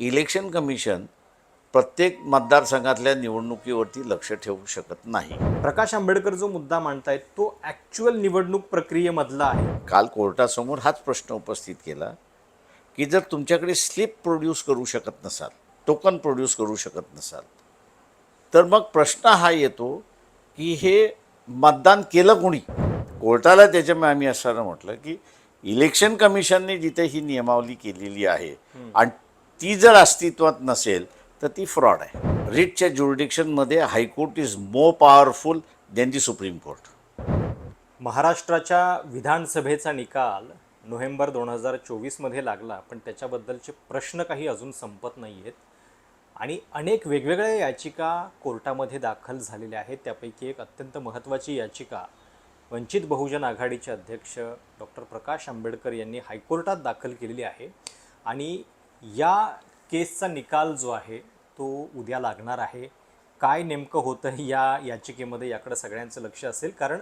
Election commission प्रत्येक मतदारसंघातल्या निवडणुकीवरती लक्ष ठेवू शकत नाही. प्रकाश आंबेडकर जो मुद्दा मांडतायत तो ॲक्च्युअल निवडणूक प्रक्रियेमधला आहे. काल कोर्टासमोर हाच प्रश्न उपस्थित केला की जर तुमच्याकडे स्लिप प्रोड्यूस करू शकत नसाल टोकन प्रोड्यूस करू शकत नसाल तर मग प्रश्न हा येतो की हे मतदान केलं कोणी? कोर्टाला त्याच्यामुळे आम्ही असं म्हटलं की इलेक्शन कमिशनने जिथे ही नियमावली केलेली आहे आणि ती जर अस्तित्वात नसेल तर ती फ्रॉड आहे. रिटच्या ज्युरिडिक्शनमध्ये high court is more powerful than the supreme court महाराष्ट्राच्या विधानसभेचा निकाल नोव्हेंबर दोन हजार चोवीसमध्ये लागला पण त्याच्याबद्दलचे प्रश्न काही अजून संपत नाही आहेत आणि अनेक वेगवेगळ्या याचिका कोर्टामध्ये दाखल झालेल्या आहेत. त्यापैकी एक अत्यंत महत्त्वाची याचिका वंचित बहुजन आघाडीचे अध्यक्ष डॉक्टर प्रकाश आंबेडकर यांनी हायकोर्टात दाखल केलेली आहे. आणि या केसचा निकाल जो आहे तो उद्या लागणार आहे. काय नेमकं होतं या याचिकेमध्ये याकडं सगळ्यांचं लक्ष असेल. कारण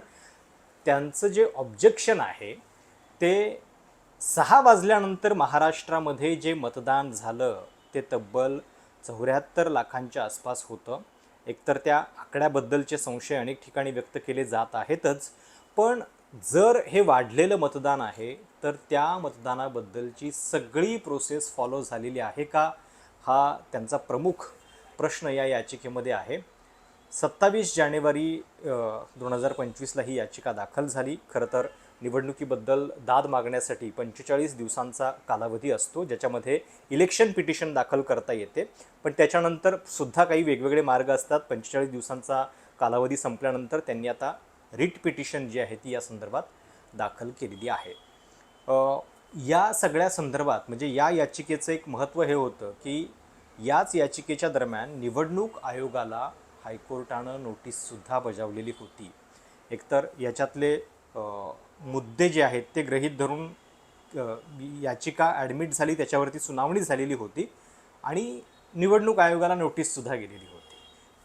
त्यांचं जे ऑब्जेक्शन आहे ते सहा वाजल्यानंतर महाराष्ट्रामध्ये जे मतदान झालं ते तब्बल चौऱ्याहत्तर लाखांच्या आसपास होतं. एकतर त्या आकड्याबद्दलचे संशय अनेक ठिकाणी व्यक्त केले जात आहेतच. पण जर हे वाढलेलं मतदान आहे तर त्या मतदानाबद्दलची सगळी प्रोसेस फॉलो झालेली आहे का? हा त्यांचा प्रमुख प्रश्न या याचिकेमध्ये आहे. सत्तावीस जानेवारी दोन हजार पंचवीसला ही याचिका दाखल झाली. खरं तर निवडणुकीबद्दल दाद मागण्यासाठी पंचेचाळीस दिवसांचा कालावधी असतो ज्याच्यामध्ये इलेक्शन पिटिशन दाखल करता येते. पण त्याच्यानंतर सुद्धा काही वेगवेगळे मार्ग असतात. पंचेचाळीस दिवसांचा कालावधी संपल्यानंतर त्यांनी आता रिट पिटिशन जी आहे ती या संदर्भात दाखल केलेली आहे. या सगळ्या संदर्भात म्हणजे या याचिकेचं एक महत्त्व हे होतं की याच याचिकेच्या दरम्यान निवडणूक आयोगाला हायकोर्टानं नोटीससुद्धा बजावलेली होती. एकतर याच्यातले मुद्दे जे आहेत ते गृहीत धरून याचिका ॲडमिट झाली त्याच्यावरती सुनावणी झालेली होती आणि निवडणूक आयोगाला नोटीससुद्धा गेलेली होती.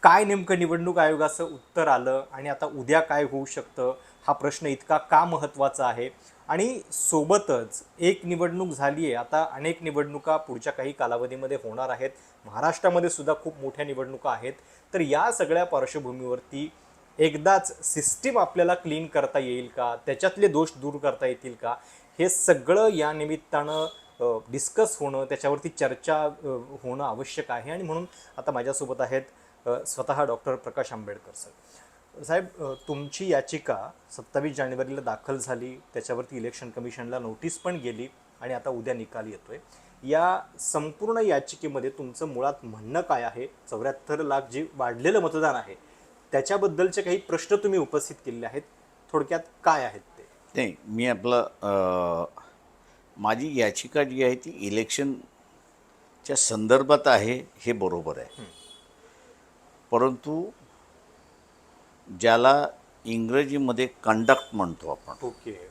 काय नेमकं निवडणूक आयोगाचं उत्तर आलं आणि आता उद्या काय होऊ शकतं हा प्रश्न इतका का महत्त्वाचा आहे? आणि सोबतच एक निवडणूक झाली आहे. आता अनेक निवडणुका पुढच्या काही कालावधीमध्ये होणार आहेत. महाराष्ट्रामध्ये सुद्धा खूप मोठ्या निवडणुका आहेत. तर या सगळ्या पार्श्वभूमीवरती एकदाच सिस्टीम आपल्याला क्लीन करता येईल का? त्याच्यातले दोष दूर करता येतील का? हे सगळं या निमित्तानं डिस्कस होणं त्याच्यावरती चर्चा होणं आवश्यक आहे. आणि म्हणून आता माझ्यासोबत आहेत स्वतः डॉक्टर प्रकाश आंबेडकर सर. साहेब तुमची याचिका सत्तावीस जानेवारीला दाखल झाली त्याच्यावरती इलेक्शन कमिशनला नोटीस पण गेली आणि आता उद्या निकाल येतोय. या संपूर्ण याचिकेमध्ये तुमचं मुळात म्हणणं काय आहे? चौऱ्याहत्तर लाख जे वाढलेलं मतदान आहे त्याच्याबद्दलचे काही प्रश्न तुम्ही उपस्थित केलेले आहेत. थोडक्यात काय आहेत ते? नाही मी आपलं माझी याचिका जी आहे ती इलेक्शनच्या संदर्भात आहे हे बरोबर आहे. परंतु ज्याला इंग्रजीमध्ये कंडक्ट म्हणतो आपण. ओके.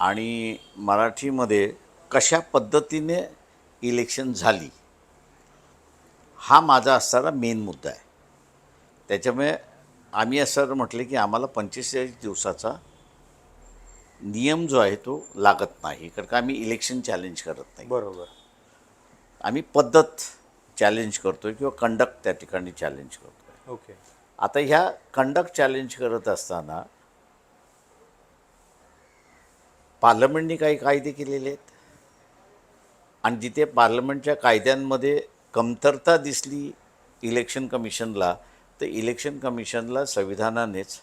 आणि मराठीमध्ये कशा पद्धतीने इलेक्शन झाली हा माझा असणारा मेन मुद्दा आहे. त्याच्यामुळे आम्ही असं म्हटले की आम्हाला पंचेचाळीस दिवसाचा नियम जो आहे तो लागत नाही कारण का आम्ही इलेक्शन चॅलेंज करत नाही. बरोबर. आम्ही पद्धत चॅलेंज करतोय किंवा कंडक्ट त्या ठिकाणी चॅलेंज करतोय. ओके आता ह्या कंडक्ट चॅलेंज करत असताना पार्लमेंटने काही कायदे केलेले आहेत? आणि जिथे पार्लमेंटच्या कायद्यांमध्ये कमतरता दिसली इलेक्शन कमिशनला तर इलेक्शन कमिशनला संविधानानेच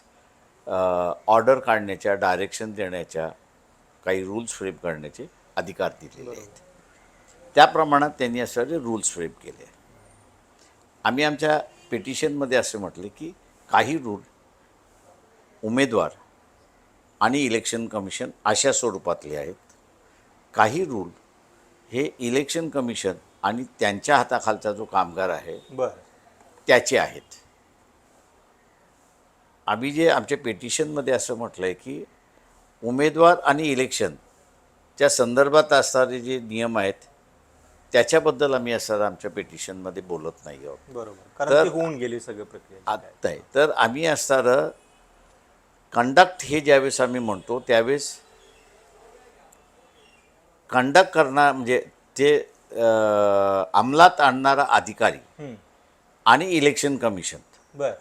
ऑर्डर काढण्याच्या डायरेक्शन देण्याच्या काही रूल्स फ्रेम करण्याचे अधिकार दिलेले आहेत. त्या प्रमाणात त्यांनी असे रूल्स फ्रेम केले. आम्ही आमच्या पिटिशनमध्ये असे म्हटले की काही रूल उमेदवार आणि इलेक्शन कमिशन अशा स्वरूपातले आहेत. काही रूल हे इलेक्शन कमिशन आणि त्यांच्या हाताखालचा जो कामगार आहे बरं. त्याचे आहेत. आम्ही जे आमच्या पेटिशनमध्ये असं म्हटलं आहे की उमेदवार आणि इलेक्शनच्या संदर्भात असणारे जे नियम आहेत त्याच्याबद्दल आम्ही असं आमच्या पेटिशनमध्ये बोलत नाही आहोत. बरोबर. कारण तर- ती होऊन गेली सगळी प्रक्रिया. आत्ता आहे तर आम्ही असणारं कंडक्ट हे ज्यावेळेस आम्ही म्हणतो त्यावेळेस कंडक्ट करणार म्हणजे ते अ, अंमलात आणणारा अधिकारी. आणि इलेक्शन कमिशन बर.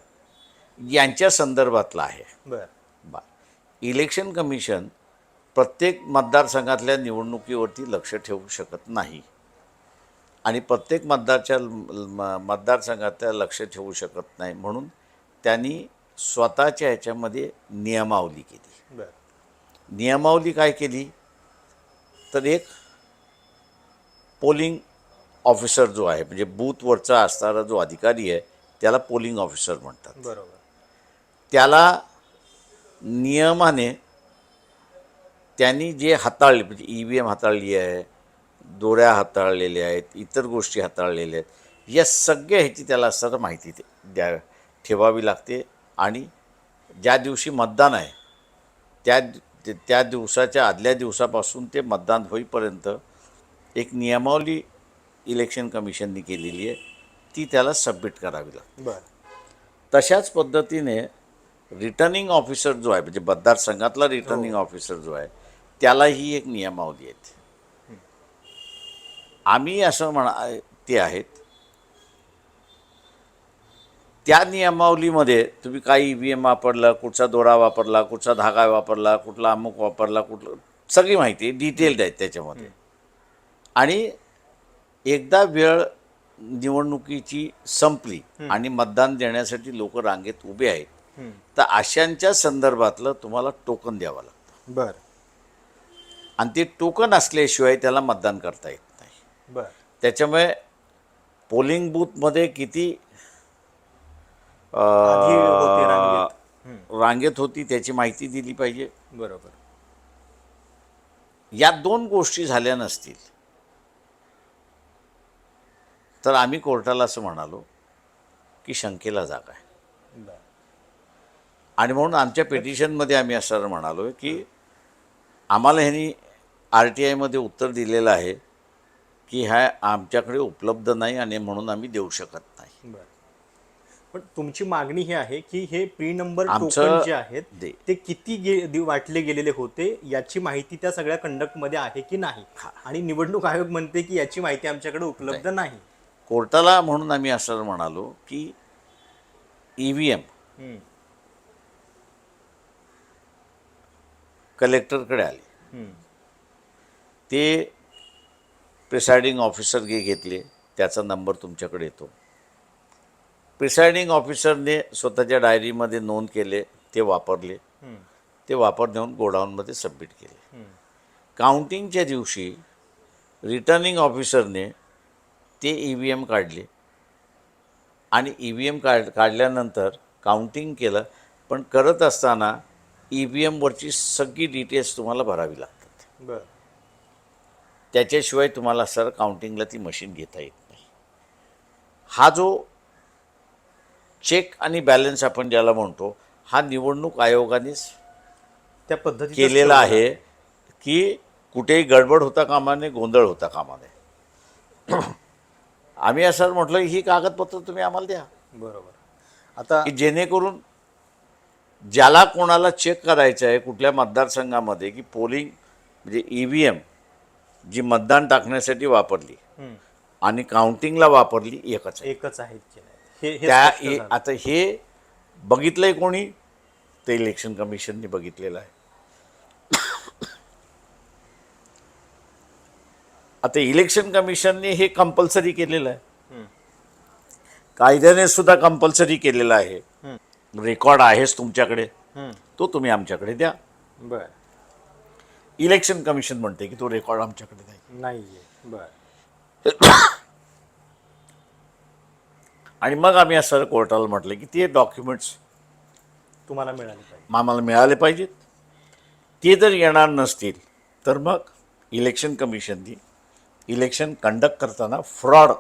यांच्या संदर्भातला आहे. बर. बा इलेक्शन कमिशन प्रत्येक मतदारसंघातल्या निवडणुकीवरती लक्ष ठेवू शकत नाही. आणि प्रत्येक मतदारच्या म- मतदारसंघातल्या लक्ष ठेवू शकत नाही. म्हणून त्यांनी स्वतःच्या ह्याच्यामध्ये नियमावली केली. नियमावली काय केली? तर एक पोलिंग ऑफिसर जो आहे म्हणजे बूथवरचा असणारा जो अधिकारी आहे त्याला पोलिंग ऑफिसर म्हणतात. बरोबर. त्याला नियमाने त्यांनी जे हाताळले म्हणजे ई व्ही एम हाताळली आहे दोऱ्या हाताळलेल्या आहेत इतर गोष्टी हाताळलेल्या आहेत. या सगळ्या ह्याची त्याला सर माहिती ते- द्या ठेवावी लागते आणि ज्या दिवशी मतदान आहे त्या त्या दिवसाच्या आदल्या दिवसापासून ते मतदान होईपर्यंत एक नियमावली इलेक्शन कमिशननी केलेली आहे ती त्याला सबमिट करावी लागते. बर. तशाच पद्धतीने रिटर्निंग ऑफिसर जो आहे म्हणजे मतदारसंघातला रिटर्निंग ऑफिसर जो आहे त्यालाही एक नियमावली आहेत आम्ही असं म्हणा ते आहेत. त्या नियमावलीमध्ये तुम्ही काही ई व्ही एम वापरला कुठचा दोरा वापरला कुठचा धागा वापरला कुठला अमुक वापरला कुठलं सगळी माहिती डिटेल्ड आहेत त्याच्यामध्ये. आणि एकदा वेळ निवडणुकीची संपली आणि मतदान देण्यासाठी लोक रांगेत उभे आहेत. तर अशांच्या संदर्भातलं तुम्हाला टोकन द्यावं लागतं. बर. आणि ते टोकन असल्याशिवाय त्याला मतदान करता येत बर. त्याच्यामुळे पोलिंग बूथमध्ये किती रांगेत. होती त्याची माहिती दिली पाहिजे. बरोबर. या दोन गोष्टी झाल्या नसतील. तर आम्ही कोर्टाला असं म्हणालो की शंकेला जागा आहे. आणि म्हणून आमच्या पिटिशनमध्ये आम्ही असं म्हणालो की आम्हाला ह्यांनी आर टी आयमध्ये उत्तर दिलेलं आहे. की ह्या आमच्याकडे उपलब्ध नाही आणि म्हणून आम्ही देऊ शकत नाही. पण तुमची मागणी ही आहे की हे प्री नंबर टोकन जे आहेत. ते किती गे- वाटले गेलेले होते याची माहिती त्या सगळ्या कंडक्टमध्ये आहे की नाही? आणि निवडणूक आयोग म्हणते की याची माहिती आमच्याकडे उपलब्ध नाही. कोर्टाला म्हणून आम्ही असं म्हणालो की ई व्ही एम हम्म. कलेक्टरकडे आले. ते प्रिसायडिंग ऑफिसर घे घेतले त्याचा नंबर तुमच्याकडे येतो. प्रिसायडिंग ऑफिसरने स्वतःच्या डायरीमध्ये नोंद केले ते वापरले. ते वापर देऊन गोडाऊनमध्ये सबमिट केले. काउंटिंगच्या दिवशी रिटर्निंग ऑफिसरने ते ई व्ही एम काढले. आणि ई व्ही एम काढ काढल्यानंतर काउंटिंग केलं पण करत असताना ई व्ही एमवरची सगळी डिटेल्स तुम्हाला भरावी लागतात. बर. त्याच्याशिवाय तुम्हाला सर काउंटिंगला ती मशीन घेता येत नाही. हा जो चेक आणि बॅलन्स आपण ज्याला म्हणतो हा निवडणूक आयोगानेच त्या पद्धतीचं केलेला आहे की कुठेही गडबड होता कामा नये गोंधळ होता कामा नये आम्ही असं म्हटलं ही कागदपत्र तुम्ही आम्हाला द्या. बरोबर. आता जेणेकरून ज्याला कोणाला चेक करायचं आहे कुठल्या मतदारसंघामध्ये की पोलिंग म्हणजे ई व्ही एम जी मतदान टाकण्यासाठी वापरली. आणि काउंटिंगला वापरली एकच आहे एकच आहेत की नाही हे हे त्या स्पष्ट झालं. आता हे बघितलंय कोणी ते इलेक्शन कमिशनने बघितलेलं आहे आता इलेक्शन कमिशनने हे कंपल्सरी केलेलं आहे हम्म. कायद्याने सुद्धा कंपल्सरी केलेलं आहे हम्म. रेकॉर्ड आहेच तुमच्याकडे हम्म. तो तुम्ही आमच्याकडे द्या बर इलेक्शन कमिशन म्हणते की तो रेकॉर्ड आमच्याकडे नाहीये. बर. आणि मग आम्ही असं कोर्टाला म्हटलं की ते डॉक्युमेंट्स तुम्हाला मिळाली पाहिजे. आम्हाला मिळाले पाहिजेत. ते जर येणार नसतील तर मग इलेक्शन कमिशननी इलेक्शन कंडक्ट करताना fraud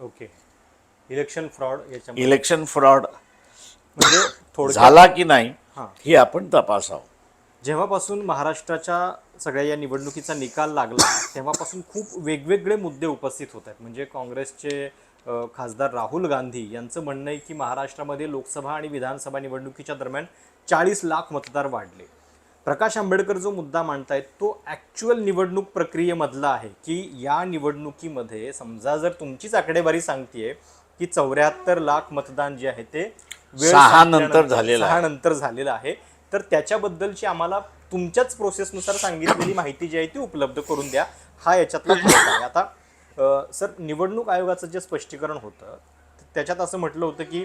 okay. Election fraud election fraud म्हणजे थोडक्यात झाला की नाही हां. हे आपण तपासावं. जेव्हापासून महाराष्ट्राच्या सगळ्या या निवडणुकीचा निकाल लागला तेव्हापासून खूप वेगवेगळे मुद्दे उपस्थित होत आहेत. म्हणजे काँग्रेसचे खासदार राहुल गांधी यांचं म्हणणं आहे की महाराष्ट्रामध्ये लोकसभा आणि विधानसभा निवडणुकीच्या दरम्यान चाळीस लाख मतदार वाढले. प्रकाश आंबेडकर जो मुद्दा मांडतायत तो ॲक्च्युअल निवडणूक प्रक्रियेमधला आहे की या निवडणुकीमध्ये समजा जर तुमचीच आकडेवारी सांगतेय की चौऱ्याहत्तर लाख मतदान जे आहे ते वेळ नंतर झालेलं आहे. सहा नंतर झालेलं आहे. तर त्याच्याबद्दलची आम्हाला तुमच्याच प्रोसेसनुसार सांगितलेली माहिती जी आहे ती उपलब्ध करून द्या. हा याच्यातला आहे. आता सर निवडणूक आयोगाचं जे स्पष्टीकरण होतं त्याच्यात असं म्हटलं होतं की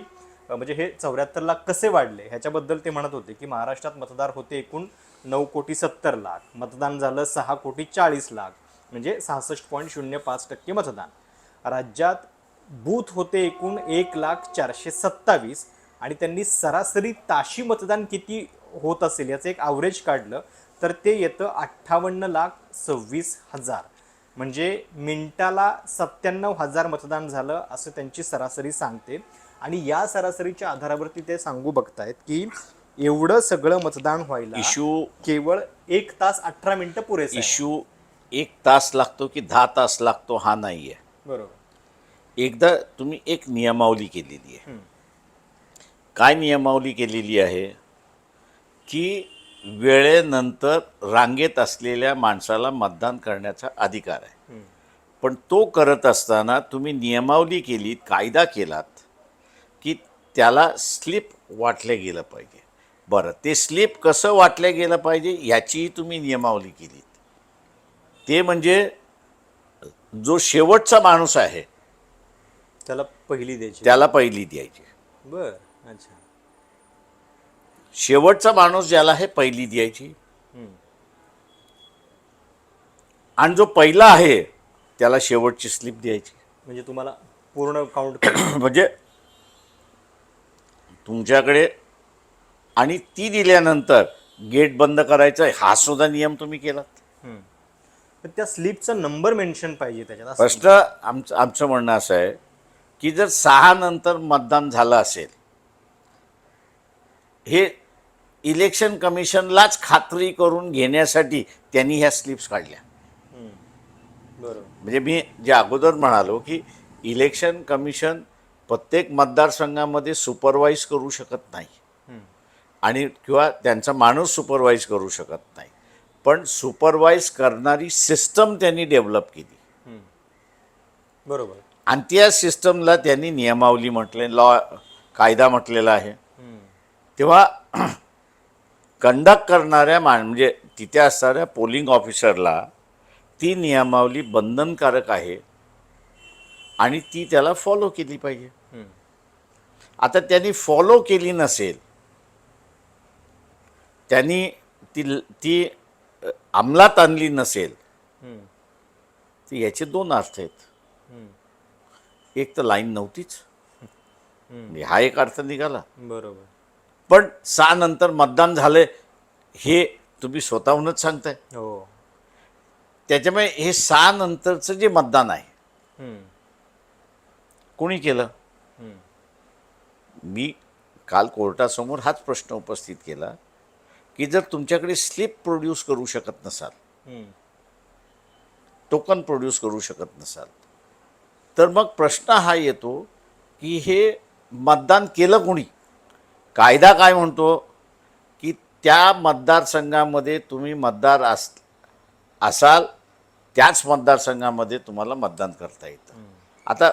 म्हणजे हे चौऱ्याहत्तर लाख कसे वाढले? ह्याच्याबद्दल ते म्हणत होते की महाराष्ट्रात मतदार होते एकूण नऊ कोटी सत्तर लाख. मतदान झालं सहा कोटी चाळीस लाख. म्हणजे सहासष्ट पॉईंट शून्य पाच टक्के मतदान. राज्यात बूथ होते एकूण एक लाख चारशे सत्तावीस आणि त्यांनी सरासरी ताशी मतदान किती होत असेल याचं एक ॲव्हरेज काढलं तर ते येतं अठ्ठावन्न लाख सव्वीस हजार. म्हणजे मिनिटाला सत्त्याण्णव हजार मतदान झालं असं त्यांची सरासरी सांगते. आणि या सरासरीच्या आधारावरती ते सांगू बघतायत की एवढं सगळं मतदान व्हायला इश्यू केवळ एक तास अठरा मिनिटं पुरेसे. इश्यू एक तास लागतो की दहा तास लागतो हा नाही आहे बरोबर. एकदा तुम्ही एक नियमावली केलेली आहे. काय नियमावली केलेली आहे? की वेळेनंतर रांगेत असलेल्या माणसाला मतदान करण्याचा अधिकार आहे. पण तो करत असताना तुम्ही नियमावली केलीत कायदा केलात की त्याला स्लिप वाटलं गेलं पाहिजे. बरं ते स्लिप कसं वाटलं गेलं पाहिजे याचीही तुम्ही नियमावली केलीत. ते म्हणजे जो शेवटचा माणूस आहे त्याला पहिली द्यायची. त्याला पहिली द्यायची. बर अच्छा. शेवटचा माणूस ज्याला आहे पहिली द्यायची. आणि जो पहिला आहे त्याला शेवटची स्लिप द्यायची. म्हणजे तुम्हाला पूर्ण काउंट म्हणजे तुमच्याकडे आणि ती दिल्यानंतर गेट बंद करायचं हा सुद्धा नियम तुम्ही केलात. त्या स्लिपचा नंबर मेन्शन पाहिजे त्याच्यात प्रश्न आमचं आमचं म्हणणं असं आहे की जर सहा नंतर मतदान झालं असेल हे इलेक्शन कमिशनलाच खात्री करून घेण्यासाठी त्यांनी ह्या स्लिप्स काढल्या. बरोबर. म्हणजे मी जे अगोदर म्हणालो की इलेक्शन कमिशन प्रत्येक मतदारसंघामध्ये सुपरवाईज करू शकत नाही. आणि किंवा त्यांचा माणूस सुपरवाईज करू शकत नाही. पण सुपरवाईज करणारी सिस्टम त्यांनी डेव्हलप केली. बरोबर. आणि त्या सिस्टमला त्यांनी नियमावली म्हटले लॉ कायदा म्हटलेला आहे. तेव्हा कंडक्ट करणाऱ्या मा म्हणजे तिथे असणाऱ्या पोलिंग ऑफिसरला ती नियमावली बंधनकारक आहे आणि ती त्याला फॉलो केली पाहिजे. आता त्यांनी फॉलो केली नसेल त्यांनी ती ती अंमलात आणली नसेल तर याचे दोन अर्थ आहेत. एक तर लाईन नव्हतीच. हा एक अर्थ निघाला. बरोबर. पण सहा नंतर मतदान झालं हे तुम्ही स्वतःहूनच सांगताय. हो. त्याच्यामुळे हे सहा नंतरचं जे मतदान आहे. कोणी केलं? मी काल कोर्टासमोर हाच प्रश्न उपस्थित केला की जर तुमच्याकडे स्लिप प्रोड्यूस करू शकत नसाल. टोकन प्रोड्यूस करू शकत नसाल तर मग प्रश्न हा येतो की हे मतदान केलं कोणी? कायदा काय म्हणतो? की त्या मतदारसंघामध्ये तुम्ही मतदार अस असाल त्याच मतदारसंघामध्ये तुम्हाला मतदान करता येतं. आता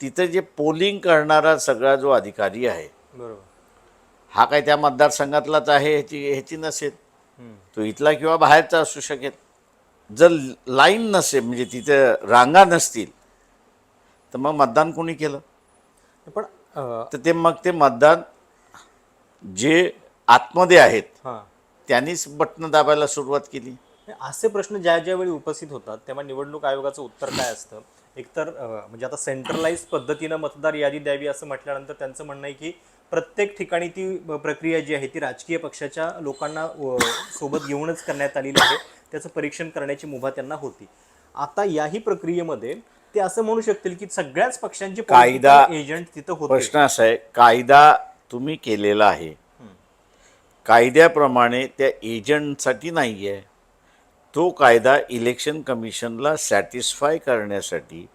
तिथं जे पोलिंग करणारा सगळा जो अधिकारी आहे बरोबर. हा काय त्या मतदारसंघातलाच आहे ह्याची ह्याची नसेल. तो इथला किंवा बाहेरचा असू शकेल. जर लाईन नसेल म्हणजे तिथे रांगा नसतील तर मग मतदान कोणी केलं? पण तर ते मग ते मतदान जे आतमध्ये आहेत हां. त्यांनीच बटणं दाबायला सुरुवात केली. असे प्रश्न ज्या ज्यावेळी उपस्थित होतात तेव्हा निवडणूक आयोगाचं उत्तर काय असतं? एकतर अं, म्हणजे आता सेंट्रलाइज पद्धतीनं मतदार यादी द्यावी असं म्हटल्यानंतर त्यांचं म्हणणं आहे की प्रत्येक ठिकाणी ती प्रक्रिया जी आहे ती राजकीय पक्षाच्या लोकांना अं, सोबत घेऊनच करण्यात आलेली आहे. त्याचं परीक्षण करण्याची मुभा त्यांना होती. आता याही प्रक्रियेमध्ये ते असं म्हणू शकतील की सगळ्याच पक्षांचे कायदा- एजंट तिथं होते. प्रश्न असा आहे कायदा तुम्ही केलेला आहे. कायद्याप्रमाणे त्या एजंटसाठी नाही आहे तो कायदा इलेक्शन कमिशनला सॅटिस्फाय करण्यासाठी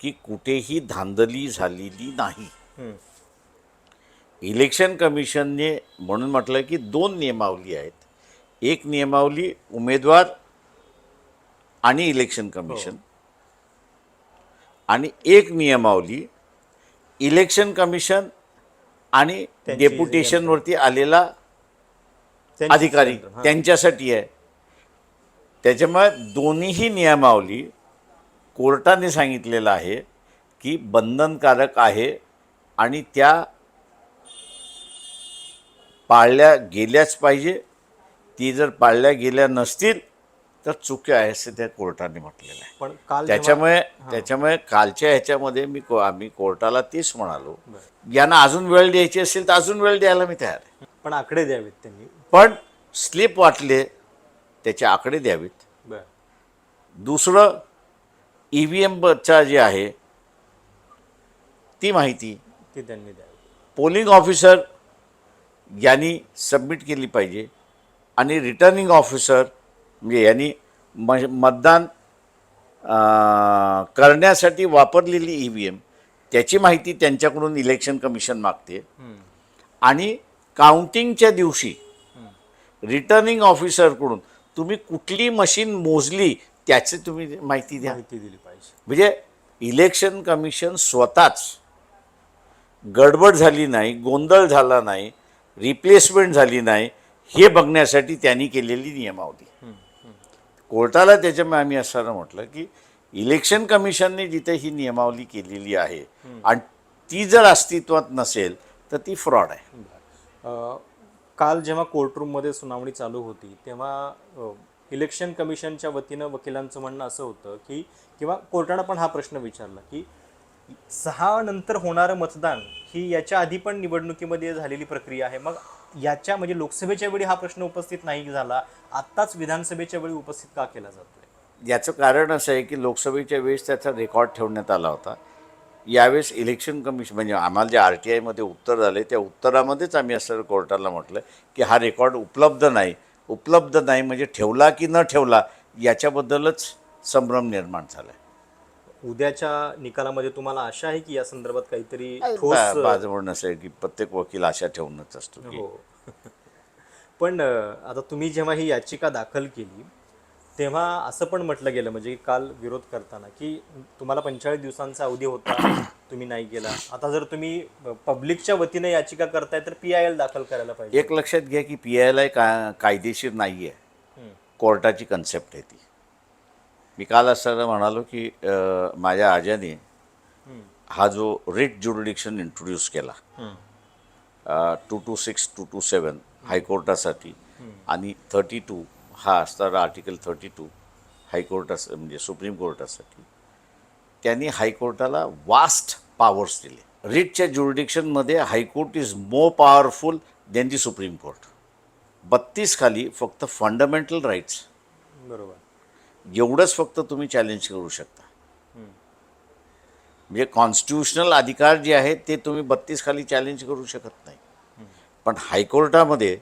की कुठेही धांदली झालेली नाही. इलेक्शन कमिशनने म्हणून म्हटलं की दोन नियमावली आहेत. एक नियमावली उमेदवार आणि इलेक्शन कमिशन. आणि एक नियमावली इलेक्शन कमिशन आणि डेप्युटेशनवरती आलेला अधिकारी. त्यांच्यासाठी आहे त्याच्यामुळे दोन्हीही नियमावली कोर्टाने सांगितलेलं आहे की बंधनकारक आहे आणि त्या पाळल्या गेल्याच पाहिजे ती जर पाळल्या गेल्या नसतील तर चुक्या आहे असं त्या कोर्टाने म्हटलेलं आहे पण काल त्याच्यामुळे त्याच्यामुळे कालच्या ह्याच्यामध्ये मी आम्ही कोर्टाला तेच म्हणालो. यांना अजून वेळ द्यायची असेल तर अजून वेळ द्यायला मी तयार आहे. पण आकडे द्यावेत त्यांनी. पण स्लिप वाटले त्याचे आकडे द्यावेत. दुसरं E ई व्ही एमचा जे आहे ती माहिती ती त्यांनी द्यावी. पोलिंग ऑफिसर यांनी सबमिट केली पाहिजे आणि रिटर्निंग ऑफिसर म्हणजे यांनी म मतदान करण्यासाठी वापरलेली ई व्ही एम त्याची माहिती त्यांच्याकडून इलेक्शन कमिशन मागते. आणि काउंटिंगच्या दिवशी रिटर्निंग ऑफिसरकडून तुम्ही कुठली मशीन मोजली त्याची तुम्ही माहिती द्या. माहिती दिली पाहिजे. म्हणजे इलेक्शन कमिशन स्वतःच गडबड झाली नाही गोंधळ झाला नाही रिप्लेसमेंट झाली नाही हे बघण्यासाठी त्यांनी केलेली नियमावली. कोर्टाला त्याच्यामुळे आम्ही असताना म्हटलं की इलेक्शन कमिशनने जिथे ही नियमावली केलेली आहे आणि ती जर अस्तित्वात नसेल तर ती फ्रॉड आहे. काल जेव्हा कोर्टरूममध्ये सुनावणी चालू होती तेव्हा इलेक्शन कमिशनच्या वतीनं वकिलांचं म्हणणं असं होतं की किंवा कोर्टानं पण हा प्रश्न विचारला की सहा नंतर होणारं मतदान ही याच्या आधी पण निवडणुकीमध्ये झालेली प्रक्रिया आहे. मग याच्या म्हणजे लोकसभेच्या वेळी हा प्रश्न उपस्थित नाही झाला. आत्ताच विधानसभेच्या वेळी उपस्थित का केला जातोय? याचं कारण असं आहे की लोकसभेच्या वेळेस त्याचा रेकॉर्ड ठेवण्यात आला होता. यावेळेस इलेक्शन कमिशन म्हणजे आम्हाला जे आर टी आयमध्ये उत्तर झाले त्या उत्तरामध्येच आम्ही असं कोर्टाला म्हटलं की हा रेकॉर्ड उपलब्ध नाही. उपलब्ध नाही म्हणजे ठेवला की न ठेवला याच्याबद्दलच संभ्रम निर्माण झाला आहे उद्याच्या निकालामध्ये तुम्हाला आशा आहे की या संदर्भात काहीतरी ठोस बा- माझं म्हणणं असं आहे की प्रत्येक वकील आशा ठेवूनच असतो की. हो. पण आता तुम्ही जेव्हा ही याचिका दाखल केली तेव्हा असं पण म्हटलं गेलं म्हणजे काल विरोध करताना की तुम्हाला पंचेचाळीस दिवसांचा अवधी होता तुम्ही नाही गेला. आता जर तुम्ही पब्लिकच्या वतीने याचिका करताय तर पी आय एल दाखल करायला पाहिजे. एक लक्षात घ्या की पी आय का कायदेशीर नाही आहे. कोर्टाची कन्सेप्ट आहे ती. मी काल असताना म्हणालो की अ, माझ्या आजाने हम्म. हा जो रिट ज्युरिडिक्शन इंट्रोड्यूस केला. Two two six two two seven हायकोर्टासाठी आणि थर्टी टू हा असणारा आर्टिकल थर्टी टू हायकोर्टास म्हणजे सुप्रीम कोर्टासाठी त्यांनी हायकोर्टाला वास्ट पॉवर्स दिले. रिटच्या ज्युरिडिक्शनमध्ये high court is more powerful than the supreme court. बत्तीस खाली फक्त फंडामेंटल राईट्स बरोबर. एवढंच फक्त तुम्ही चॅलेंज करू शकता. म्हणजे कॉन्स्टिट्युशनल अधिकार जे आहेत ते तुम्ही बत्तीस खाली चॅलेंज करू शकत नाही. पण हायकोर्टामध्ये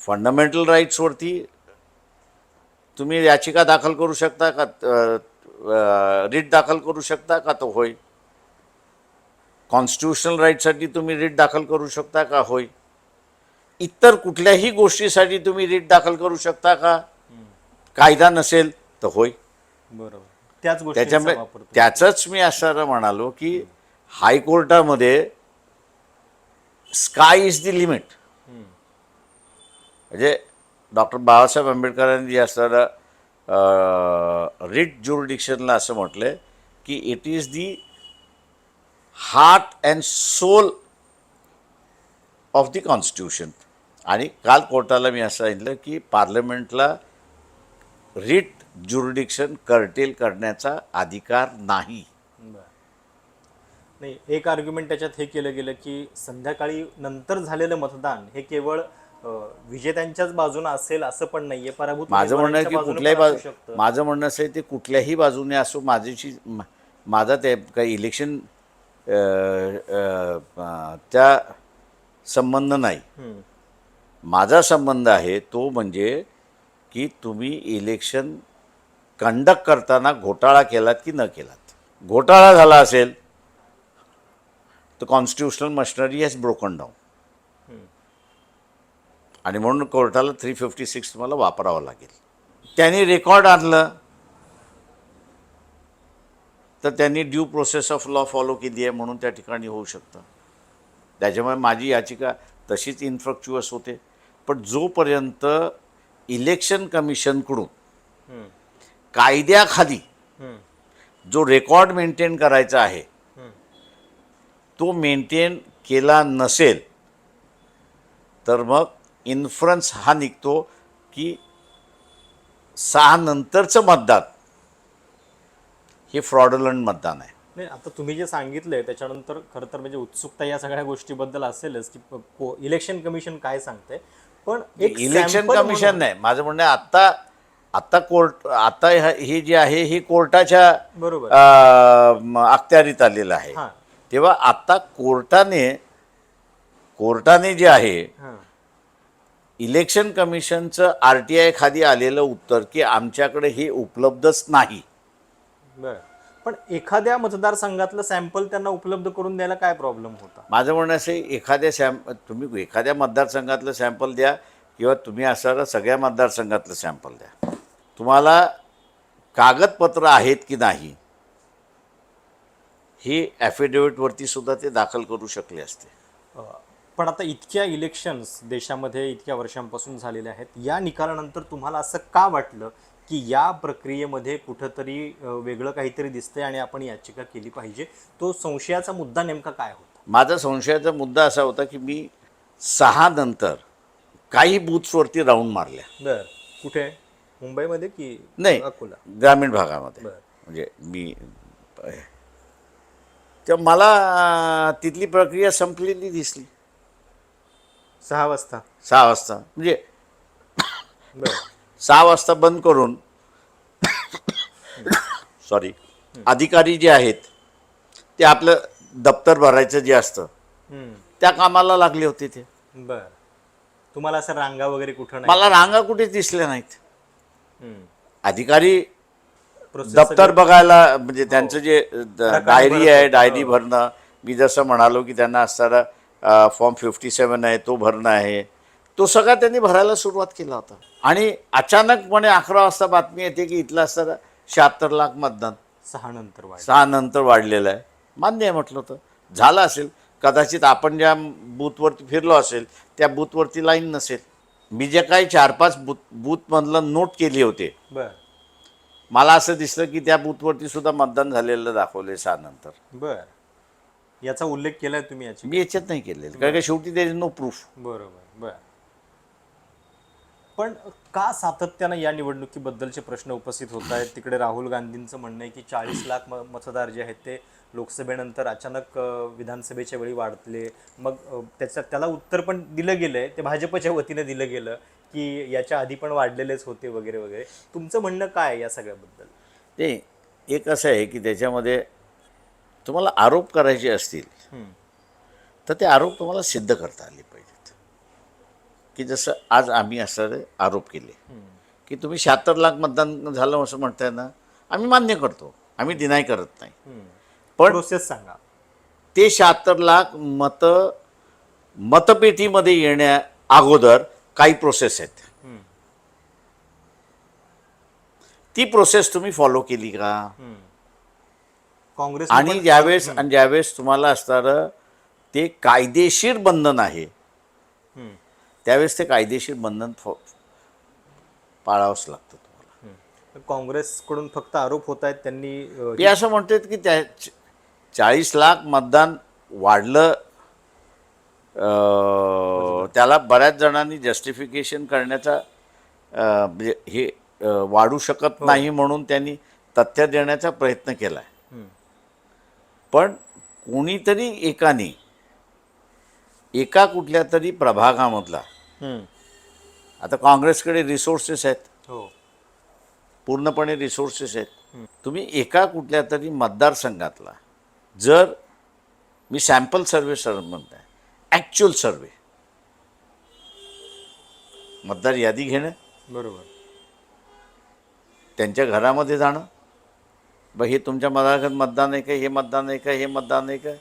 फंडामेंटल राईट्सवरती तुम्ही याचिका दाखल करू शकता का रिट दाखल करू शकता का तो होय? कॉन्स्टिट्युशनल राईटसाठी तुम्ही रिट दाखल करू शकता का होय? इतर कुठल्याही गोष्टीसाठी तुम्ही रिट दाखल करू शकता का? कायदा नसेल तर होय. बरोबर. त्याच त्याच्यामुळे त्याचंच मी असं म्हणालो की हायकोर्टामध्ये स्काय इज द लिमिट. म्हणजे डॉक्टर बाबासाहेब आंबेडकरांनी जे असणारं रिट ज्युरिडिक्शनला असं म्हटलं की it is the heart and soul of the constitution आणि काल कोर्टाला मी असं सांगितलं की पार्लमेंटला रिट ज्युरिडिक्शन कर्टेल करण्याचा अधिकार नाही. नाही एक आर्ग्युमेंट त्याच्यात हे केलं गेलं की संध्याकाळी नंतर झालेलं मतदान हे केवळ विजेत्यांच्याच बाजूने असेल असं पण नाहीये पराभूत माझं म्हणणं की कुठल्याही बाजू. माझं म्हणणं असं आहे ते कुठल्याही बाजूने असो माझ्याशी माझा ते काही इलेक्शन त्या संबंध नाही. माझा संबंध आहे तो म्हणजे की तुम्ही इलेक्शन कंडक्ट करताना घोटाळा केलात की न केलात? घोटाळा झाला असेल तर constitutional machinery has broken down आणि म्हणून कोर्टाला थ्री फिफ्टी सिक्स तुम्हाला वापरावं लागेल. त्यांनी रेकॉर्ड आणलं. तर त्यांनी due process of law follow केली आहे म्हणून त्या ठिकाणी होऊ शकतं. त्याच्यामुळे माझी याचिका तशीच इन्फ्रक्च्युअस होते. पण जोपर्यंत इलेक्शन कमिशनकडून कायद्याखाली जो रेकॉर्ड मेंटेन करायचा आहे. तो मेंटेन केला नसेल तर मग इन्फ्रन्स हा निघतो की सहा नंतरचं मतदान हे फ्रॉडलंट मतदान आहे. नाही आता तुम्ही जे सांगितलंय त्याच्यानंतर खरं तर म्हणजे उत्सुकता या सगळ्या गोष्टीबद्दल असेलच की इलेक्शन कमिशन काय सांगते पण एक इलेक्शन कमिशन नाही. माझं म्हणणं आहे, आत्ता आत्ता कोर्ट आता हे जे आहे हे कोर्टाच्या बरोबर. अखत्यारीत आलेलं आहे. हां. तेव्हा आत्ता कोर्टाने कोर्टाने जे आहे इलेक्शन कमिशनचं आर टी आय खाली आलेलं उत्तर की आमच्याकडे हे उपलब्धच नाही. बर. पण एखाद्या मतदारसंघातलं सॅम्पल त्यांना उपलब्ध करून द्यायला काय प्रॉब्लेम होता? माझं म्हणणं असं एखाद्या सॅम तुम्ही एखाद्या मतदारसंघातलं सॅम्पल द्या किंवा तुम्ही असणारं सगळ्या मतदारसंघातलं सॅम्पल द्या. तुम्हाला कागदपत्र आहेत की नाही हे ॲफिडेव्हिटवरती सुद्धा ते दाखल करू शकले असते. पण आता इतक्या इलेक्शन्स देशामध्ये इतक्या वर्षांपासून झालेल्या आहेत या निकालानंतर तुम्हाला असं का वाटलं की या प्रक्रियेमध्ये कुठंतरी वेगळं काहीतरी दिसतंय आणि आपण याचिका केली पाहिजे. तो संशयाचा मुद्दा नेमका काय होता? माझा संशयाचा मुद्दा असा होता की मी सहा नंतर काही बूथ्सवरती राऊंड मारल्या. बर. कुठे? मुंबईमध्ये की नाही. अकोला? ग्रामीण भागामध्ये. म्हणजे मी तर मला तिथली प्रक्रिया संपलेली दिसली. सहा वाजता? सहा वाजता. म्हणजे बर. सहा वाजता बंद करून सॉरी अधिकारी जे आहेत ते आपलं दप्तर भरायचं जे असतं त्या कामाला लागले होते ते. बर. तुम्हाला असं रांगा वगैरे कुठं नाही? मला रांगा कुठे दिसल्या नाहीत. अधिकारी दप्तर बघायला म्हणजे त्यांचं जे डायरी आहे. डायरी हो. भरणं मी जसं म्हणालो की त्यांना असणारा फॉर्म फिफ्टी सेवन आहे तो भरणं आहे. तो सगळा त्यांनी भरायला सुरुवात केला होता. आणि अचानकपणे अकरा वाजता बातमी येते की इथलं असणारा शहात्तर लाख मतदान. सहा नंतर वाढ सहा नंतर वाढलेलं आहे. मान्य आहे म्हटलं होतं. झालं असेल. कदाचित आपण ज्या बूथवरती फिरलो असेल त्या बूथवरती लाईन नसेल. मी जे काही चार पाच बूथ बूथमधलं नोट केले होते. बर. मला असं दिसलं की त्या बूथवरती सुद्धा मतदान झालेलं दाखवले सहा नंतर बर. याचा उल्लेख केलाय तुम्ही याची मी याच्यात नाही केलेलं. कारण का शेवटी देर इज नो प्रूफ बरोबर. बर. पण का सातत्यानं या निवडणुकीबद्दलचे प्रश्न उपस्थित होत आहेत? तिकडे राहुल गांधींचं म्हणणं आहे की चाळीस लाख म मतदार जे आहेत ते लोकसभेनंतर अचानक विधानसभेच्या वेळी वाढले. मग त्याच्या त्याला उत्तर पण दिलं गेलं आहे ते भाजपच्या वतीनं दिलं गेलं की याच्या आधी पण वाढलेलेच होते वगैरे वगैरे. तुमचं म्हणणं काय आहे या सगळ्याबद्दल? ते एक असं आहे की त्याच्यामध्ये तुम्हाला आरोप करायचे असतील. तर ते आरोप तुम्हाला सिद्ध करता आले पाहिजेत की जसं आज आम्ही असणारे आरोप केले की तुम्ही शहात्तर लाख मतदान झालं असं म्हणताय ना आम्ही मान्य करतो आम्ही डिनाय करत नाही. पण प्रोसेस सांगा ते शहात्तर लाख मत मतपेटीमध्ये येण्या अगोदर काही प्रोसेस आहेत. ती प्रोसेस तुम्ही फॉलो केली का. काँग्रेस आणि ज्यावेळेस आणि ज्यावेळेस तुम्हाला असणारं ते कायदेशीर बंधन आहे. त्यावेळेस ते कायदेशीर बंधन फॉ पाळावंच लागतं तुम्हाला. काँग्रेसकडून फक्त आरोप होत आहेत त्यांनी मी असं म्हणतात की त्या चाळीस लाख मतदान वाढलं त्याला बऱ्याच जणांनी जस्टिफिकेशन करण्याचा म्हणजे हे वाढू शकत नाही म्हणून त्यांनी तथ्य देण्याचा प्रयत्न केला आहे. पण कोणीतरी एकाने एका कुठल्या तरी प्रभागामधला. आता काँग्रेसकडे रिसोर्सेस आहेत. हो. पूर्णपणे रिसोर्सेस आहेत. तुम्ही एका कुठल्या तरी मतदारसंघातला जर मी सॅम्पल सर्वे सर म्हणताय ॲक्च्युअल सर्वे मतदार यादी घेणं बरोबर. त्यांच्या घरामध्ये जाणं ब हे तुमच्या मतदारसंघात मतदान आहे का हे मतदान आहे का हे मतदान आहे का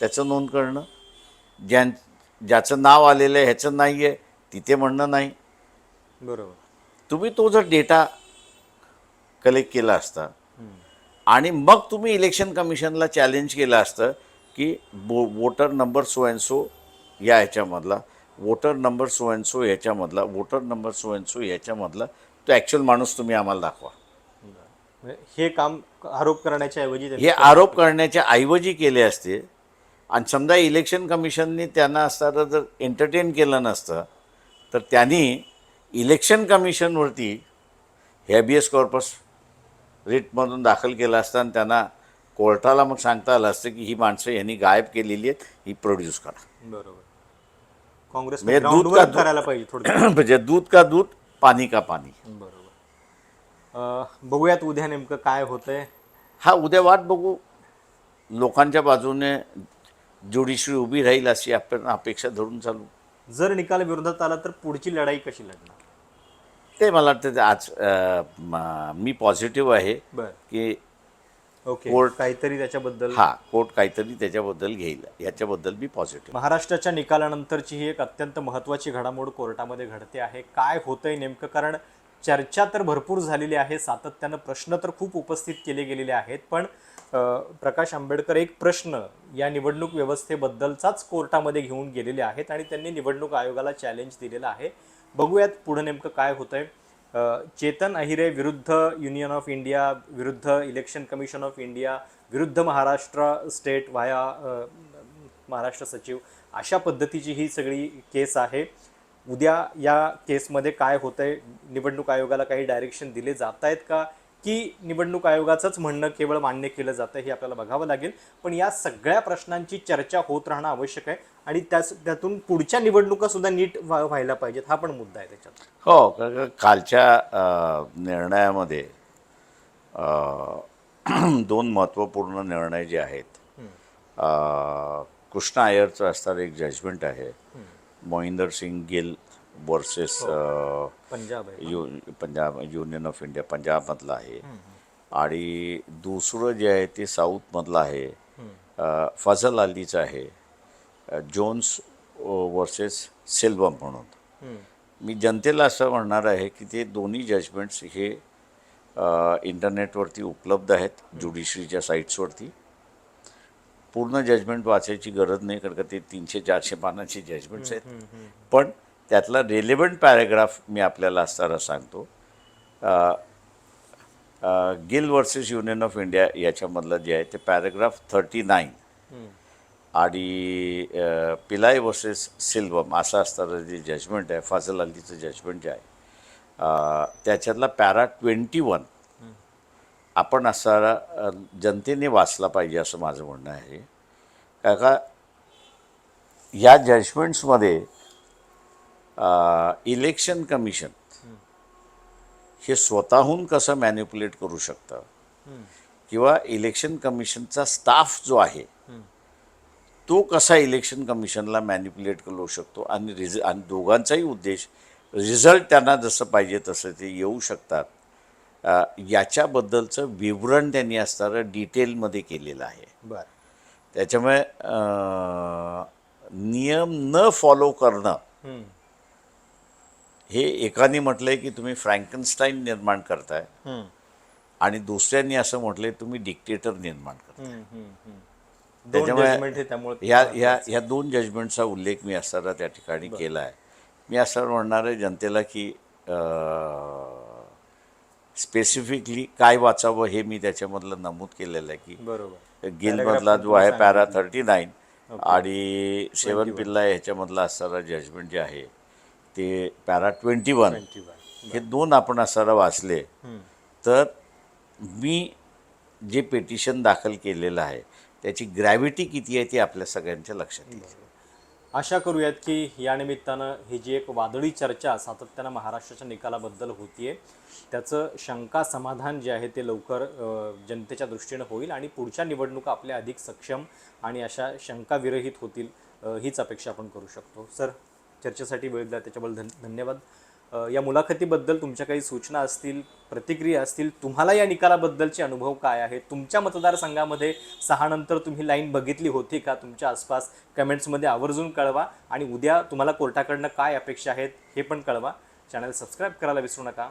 त्याचं नोंद करणं ज्यां ज्याचं नाव आलेलं आहे ह्याचं नाही आहे तिथे म्हणणं नाही. बरोबर. तुम्ही तो जर डेटा कलेक्ट केला असता आणि मग तुम्ही इलेक्शन कमिशनला चॅलेंज केलं असतं की बो voter number so and so या ह्याच्यामधला voter number so and so ह्याच्यामधला voter number so and so ह्याच्यामधला तो ॲक्च्युअल माणूस तुम्ही आम्हाला दाखवा. म्हणजे हे काम आरोप करण्याच्या ऐवजी हे आरोप करण्याच्या ऐवजी केले असते. आणि समजा इलेक्शन कमिशनने त्यांना असताना जर एंटरटेन केलं नसतं तर त्यांनी इलेक्शन कमिशनवरती हॅबियस कॉर्पस रिटमधून दाखल केलं असतं आणि त्यांना कोर्टाला मग सांगता आलं असतं की ही माणसं यांनी गायब केलेली आहेत ही प्रोड्यूस करा. बरोबर. काँग्रेस म्हणजे दूध का दूध? करायला पाहिजे थोडं म्हणजे दूध का दूध पाणी का पाणी? बरोबर. बघूयात उद्या नेमकं काय होतंय. हा उद्या वाट बघू. लोकांच्या बाजूने ज्युडिशरी उभी राहील अशी आपण अपेक्षा धरून चालू. जर निकाल विरोधात आला तर पुढची लढाई कशी लढणार? ते मला वाटतं ते आज अ, म- मी पॉझिटिव्ह आहे बर. की ओके. कोर्ट- काहीतरी त्याच्याबद्दल? हा कोर्ट काहीतरी त्याच्याबद्दल घेईल. याच्याबद्दल मी पॉझिटिव्ह महाराष्ट्राच्या निकालानंतरची ही एक अत्यंत महत्त्वाची घडामोड कोर्टामध्ये घडते आहे. काय होतंय नेमकं? कारण चर्चा तर भरपूर झालेली आहे सातत्यानं प्रश्न तर खूप उपस्थित केले गेलेले आहेत पण प्रकाश आंबेडकर एक प्रश्न या निवडणूक व्यवस्थेबद्दलचाच कोर्टामध्ये घेऊन गेलेले आहेत आणि त्यांनी निवडणूक आयोगाला चॅलेंज दिलेलं आहे. बघूयात पुढं नेमकं काय होतंय. चेतन अहिरे विरुद्ध युनियन ऑफ इंडिया विरुद्ध इलेक्शन कमिशन ऑफ इंडिया विरुद्ध महाराष्ट्र स्टेट व्हाया महाराष्ट्र सचिव अशा पद्धतीची ही सगळी केस आहे. उद्या या केसमध्ये काय होतंय निवडणूक आयोगाला काही डायरेक्शन दिले जात आहेत का? की निवडणूक आयोगाचंच म्हणणं केवळ मान्य केलं जातं हे आपल्याला बघावं लागेल. पण या सगळ्या प्रश्नांची चर्चा होत राहणं आवश्यक आहे आणि त्याच त्यातून पुढच्या निवडणुका सुद्धा नीट व्हा- व्हायला पाहिजेत. हा पण मुद्दा आहे त्याच्यात. हो कालच्या निर्णयामध्ये दोन महत्त्वपूर्ण निर्णय जे आहेत कृष्णा अय्यरचं असणारं एक जजमेंट आहे. मोहिंदर सिंग गिल वर्सेस पंजाब आहे. यु पंजाब युनियन ऑफ इंडिया पंजाबमधलं आहे. आणि दुसरं जे आहे ते साऊथमधलं आहे. फजल अलीचं आहे. जोन्स वर्सेस सिल्वम म्हणून. मी जनतेला असं म्हणणार आहे की ते दोन्ही जजमेंट्स हे इंटरनेटवरती उपलब्ध आहेत ज्युडिशरीच्या साईट्सवरती पूर्ण जजमेंट वाचायची गरज नाही कारण का ते तीनशे चारशे पानाचे जजमेंट्स आहेत. पण त्यातला रेलेवंट पॅरेग्राफ मी आपल्याला असताना सांगतो. Gill versus union of India याच्यामधलं जे आहे ते पॅरेग्राफ थर्टी नाईन. आणि पिलाय वर्सेस सिल्वम असं असणारं जे जजमेंट आहे फाजल अलीचं जजमेंट जे आहे त्याच्यातला पॅरा ट्वेंटी वन आपण असणारा जनतेने वाचला पाहिजे असं माझं म्हणणं आहे. का का या जजमेंट्समध्ये इलेक्शन कमिशन हे स्वतःहून कसं मॅन्युप्युलेट करू शकतं? किंवा इलेक्शन कमिशनचा स्टाफ जो आहे तो कसा इलेक्शन कमिशनला मॅन्युप्युलेट करू शकतो? आणि रिझ आणि दोघांचाही उद्देश रिझल्ट त्यांना जसं पाहिजे तसं ते येऊ शकतात. याच्याबद्दलचं विवरण त्यांनी असणारं डिटेलमध्ये केलेलं आहे. बरं. त्याच्यामुळे नियम न फॉलो करणं. हे एकाने म्हटलंय की तुम्ही फ्रँकनस्टाईन निर्माण करताय. आणि दुसऱ्यांनी असं म्हटलंय तुम्ही डिक्टेटर निर्माण करताय. त्याच्यामुळे ह्या ह्या ह्या दोन जजमेंटचा उल्लेख मी असताना त्या ठिकाणी केला आहे मी असं म्हणणार आहे जनतेला की स्पेसिफिकली काय वाचावं हे मी त्याच्यामधलं नमूद केलेलं आहे की बरोबर. गिलमधला जो आहे पॅरा थर्टी नाईन आणि सेवन पिल्ला ह्याच्यामधला असणारा जजमेंट जे आहे ते पॅरा ट्वेंटी वन. हे दोन आपण असणारा वाचले तर मी जे पेटिशन दाखल केलेलं आहे त्याची ग्रॅव्हिटी किती आहे ती आपल्या सगळ्यांच्या लक्षात येईल. आशा करूयात की या निमित्तानं ही जी एक वादळी चर्चा सातत्यानं महाराष्ट्राच्या निकालाबद्दल होतीये त्याचं शंका समाधान जे आहे ते लवकर जनतेच्या दृष्टीनं होईल आणि पुढच्या निवडणुका आपल्या अधिक सक्षम आणि अशा शंकाविरहित होतील हीच अपेक्षा आपण करू शकतो. सर चर्चेसाठी वेळ दिला त्याच्याबद्दल धन धन्यवाद. या मुलाखतीबद्दल तुमच्या काही सूचना असतील प्रतिक्रिया असतील तुम्हाला या निकालाबद्दलचे अनुभव काय आहे तुमच्या मतदारसंघामध्ये सहा नंतर तुम्ही लाईन बघितली होती का? तुमच्या आसपास कमेंट्समध्ये आवर्जून कळवा आणि उद्या तुम्हाला कोर्टाकडनं काय अपेक्षा आहेत हे पण कळवा. चॅनल सबस्क्राईब करायला विसरू नका.